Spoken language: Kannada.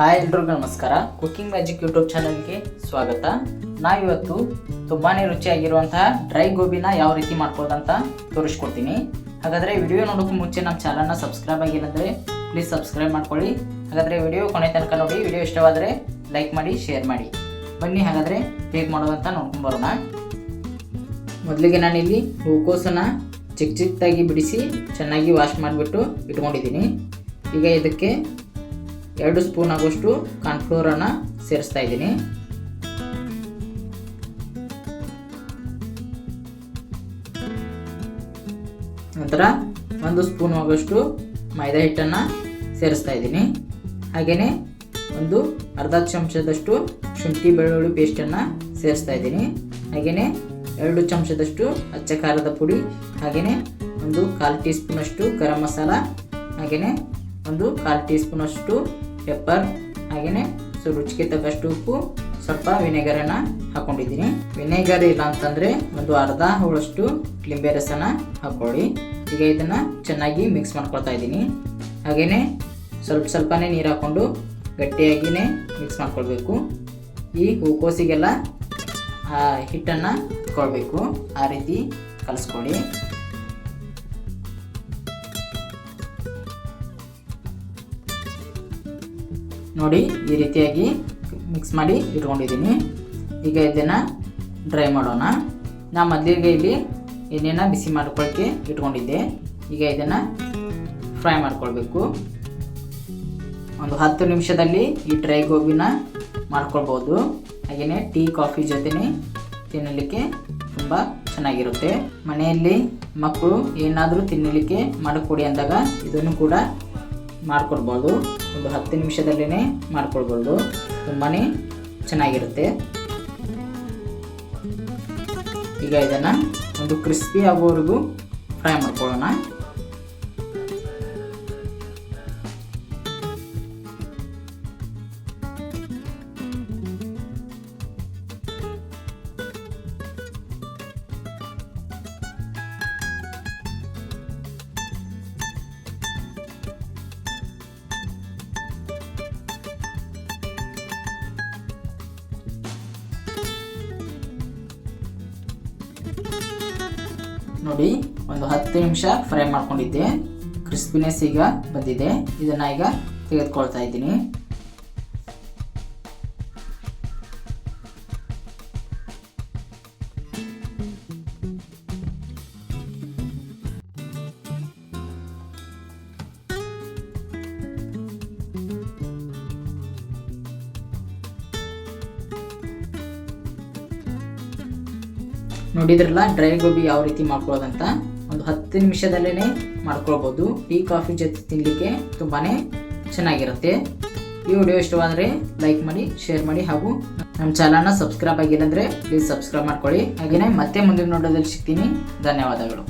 ಹಾಯ್ ಎಲ್ರಿಗೂ ನಮಸ್ಕಾರ. ಕುಕಿಂಗ್ ಮ್ಯಾಜಿಕ್ ಯೂಟ್ಯೂಬ್ ಚಾನಲ್ಗೆ ಸ್ವಾಗತ. ನಾವಿವತ್ತು ತುಂಬಾ ರುಚಿಯಾಗಿರುವಂತಹ ಡ್ರೈ ಗೋಬಿನ ಯಾವ ರೀತಿ ಮಾಡ್ಬೋದಂತ ತೋರಿಸ್ಕೊಡ್ತೀನಿ. ಹಾಗಾದರೆ ವಿಡಿಯೋ ನೋಡೋಕ್ಕೂ ಮುಂಚೆ ನಮ್ಮ ಚಾನಲ್ನ ಸಬ್ಸ್ಕ್ರೈಬ್ ಆಗಿಲ್ಲಂದರೆ ಪ್ಲೀಸ್ ಸಬ್ಸ್ಕ್ರೈಬ್ ಮಾಡ್ಕೊಳ್ಳಿ. ಹಾಗಾದರೆ ವಿಡಿಯೋ ಕೊನೆ ತನಕ ನೋಡಿ ವಿಡಿಯೋ ಇಷ್ಟವಾದರೆ ಲೈಕ್ ಮಾಡಿ ಶೇರ್ ಮಾಡಿ. ಬನ್ನಿ ಹಾಗಾದರೆ ಹೇಗೆ ಮಾಡೋದಂತ ನೋಡ್ಕೊಂಬರೋಣ ಮೊದಲಿಗೆ ನಾನಿಲ್ಲಿ ಹೂಕೋಸನ್ನ ಚಿಕ್ಕ ಚಿಕ್ಕದಾಗಿ ಬಿಡಿಸಿ ಚೆನ್ನಾಗಿ ವಾಶ್ ಮಾಡಿಬಿಟ್ಟು ಇಟ್ಕೊಂಡಿದ್ದೀನಿ. ಈಗ ಇದಕ್ಕೆ ಎರಡು ಸ್ಪೂನ್ ಆಗುವಷ್ಟು ಕಾರ್ನ್ಫ್ಲೋರನ್ನು ಸೇರಿಸ್ತಾ ಇದ್ದೀನಿ. ನಂತರ ಒಂದು ಸ್ಪೂನ್ ಆಗುವಷ್ಟು ಮೈದಾ ಹಿಟ್ಟನ್ನು ಸೇರಿಸ್ತಾ ಇದ್ದೀನಿ. ಹಾಗೆಯೇ ಒಂದು ಅರ್ಧ ಚಮಚದಷ್ಟು ಶುಂಠಿ ಬೆಳ್ಳುಳ್ಳಿ ಪೇಸ್ಟನ್ನು ಸೇರಿಸ್ತಾ ಇದ್ದೀನಿ. ಹಾಗೆಯೇ ಎರಡು ಚಮಚದಷ್ಟು ಅಚ್ಚ ಖಾರದ ಪುಡಿ ಹಾಗೆಯೇ ಒಂದು ಕಾಲು ಟೀ ಸ್ಪೂನಷ್ಟು ಗರಂ ಮಸಾಲ ಹಾಗೆಯೇ ಒಂದು ಕಾಲು ಟೀ ಸ್ಪೂನಷ್ಟು ಪೆಪ್ಪರ್ ಹಾಗೆಯೇ ಸೊ ರುಚಿಗೆ ತಕ್ಕಷ್ಟು ಉಪ್ಪು, ಸ್ವಲ್ಪ ವಿನೆಗರನ್ನು ಹಾಕೊಂಡಿದ್ದೀನಿ. ವಿನೆಗರ್ ಇಲ್ಲ ಅಂತಂದರೆ ಒಂದು ಅರ್ಧ ಹೋಳಷ್ಟು ಲಿಂಬೆ ರಸನ ಹಾಕ್ಕೊಳ್ಳಿ ಈಗ ಇದನ್ನು ಚೆನ್ನಾಗಿ ಮಿಕ್ಸ್ ಮಾಡ್ಕೊಳ್ತಾ ಇದ್ದೀನಿ. ಹಾಗೆಯೇ ಸ್ವಲ್ಪ ಸ್ವಲ್ಪನೇ ನೀರು ಹಾಕ್ಕೊಂಡು ಗಟ್ಟಿಯಾಗಿಯೇ ಮಿಕ್ಸ್ ಮಾಡ್ಕೊಳ್ಬೇಕು. ಈ ಹೂಕೋಸಿಗೆಲ್ಲ ಹಿಟ್ಟನ್ನು ಹಾಕ್ಕೊಳ್ಬೇಕು ಆ ರೀತಿ ಕಲಿಸ್ಕೊಳ್ಳಿ. ನೋಡಿ ಈ ರೀತಿಯಾಗಿ ಮಿಕ್ಸ್ ಮಾಡಿ ಇಟ್ಕೊಂಡಿದ್ದೀನಿ. ಈಗ ಇದನ್ನು ಡ್ರೈ ಮಾಡೋಣ. ನಾ ಮೊದಲಿಗೆ ಇಲ್ಲಿ ಎಣ್ಣೆನ ಬಿಸಿ ಮಾಡ್ಕೊಳ್ಳೋಕ್ಕೆ ಇಟ್ಕೊಂಡಿದ್ದೆ. ಈಗ ಇದನ್ನು ಫ್ರೈ ಮಾಡ್ಕೊಳ್ಬೇಕು. ಒಂದು ಹತ್ತು ನಿಮಿಷದಲ್ಲಿ ಈ ಡ್ರೈ ಗೋಬಿನ ಮಾಡ್ಕೊಳ್ಬೋದು. ಹಾಗೆಯೇ ಟೀ, ಕಾಫಿ ಜೊತೆನೇ ತಿನ್ನಲಿಕ್ಕೆ ತುಂಬ ಚೆನ್ನಾಗಿರುತ್ತೆ. ಮನೆಯಲ್ಲಿ ಮಕ್ಕಳು ಏನಾದರೂ ತಿನ್ನಲಿಕ್ಕೆ ಮಾಡಿಕೊಡಿ ಅಂದಾಗ ಇದನ್ನು ಕೂಡ ಮಾಡ್ಕೊಡ್ಬೋದು ಒಂದು ಹತ್ತು ನಿಮಿಷದಲ್ಲೇ ಮಾಡ್ಕೊಳ್ಬೋದು ತುಂಬಾ ಚೆನ್ನಾಗಿರುತ್ತೆ. ಈಗ ಇದನ್ನು ಒಂದು ಕ್ರಿಸ್ಪಿ ಆಗೋವರೆಗೂ ಫ್ರೈ ಮಾಡ್ಕೊಳ್ಳೋಣ. ನೋಡಿ ಒಂದು ಹತ್ತು ನಿಮಿಷ ಫ್ರೈ ಮಾಡ್ಕೊಂಡಿದ್ದೆ. ಕ್ರಿಸ್ಪಿನೆಸ್ ಈಗ ಬಂದಿದೆ. ಇದನ್ನು ಈಗ ತೆಗೆದುಕೊಳ್ತಾ ಇದ್ದೀನಿ. ನೋಡಿದ್ರಲ್ಲ ಡ್ರೈ ಗೋಬಿ ಯಾವ ರೀತಿ ಮಾಡ್ಕೊಳ್ಳೋದಂತ? ಒಂದು ಹತ್ತು ನಿಮಿಷದಲ್ಲೇ ಮಾಡ್ಕೊಳ್ಬೋದು. ಟೀ, ಕಾಫಿ ಜೊತೆ ತಿನ್ನಲಿಕ್ಕೆ ತುಂಬಾ ಚೆನ್ನಾಗಿರುತ್ತೆ. ಈ ವಿಡಿಯೋ ಇಷ್ಟವಾದರೆ ಲೈಕ್ ಮಾಡಿ, ಶೇರ್ ಮಾಡಿ ಹಾಗೂ ನಮ್ಮ ಚಾನಲ್ನ ಸಬ್ಸ್ಕ್ರೈಬ್ ಆಗಿಲ್ಲ ಅಂದರೆ ಪ್ಲೀಸ್ ಸಬ್ಸ್ಕ್ರೈಬ್ ಮಾಡ್ಕೊಳ್ಳಿ. ಹಾಗೆಯೇ ಮತ್ತೆ ಮುಂದಿನ ನೋಡೋದಲ್ಲಿ ಸಿಗ್ತೀನಿ. ಧನ್ಯವಾದಗಳು.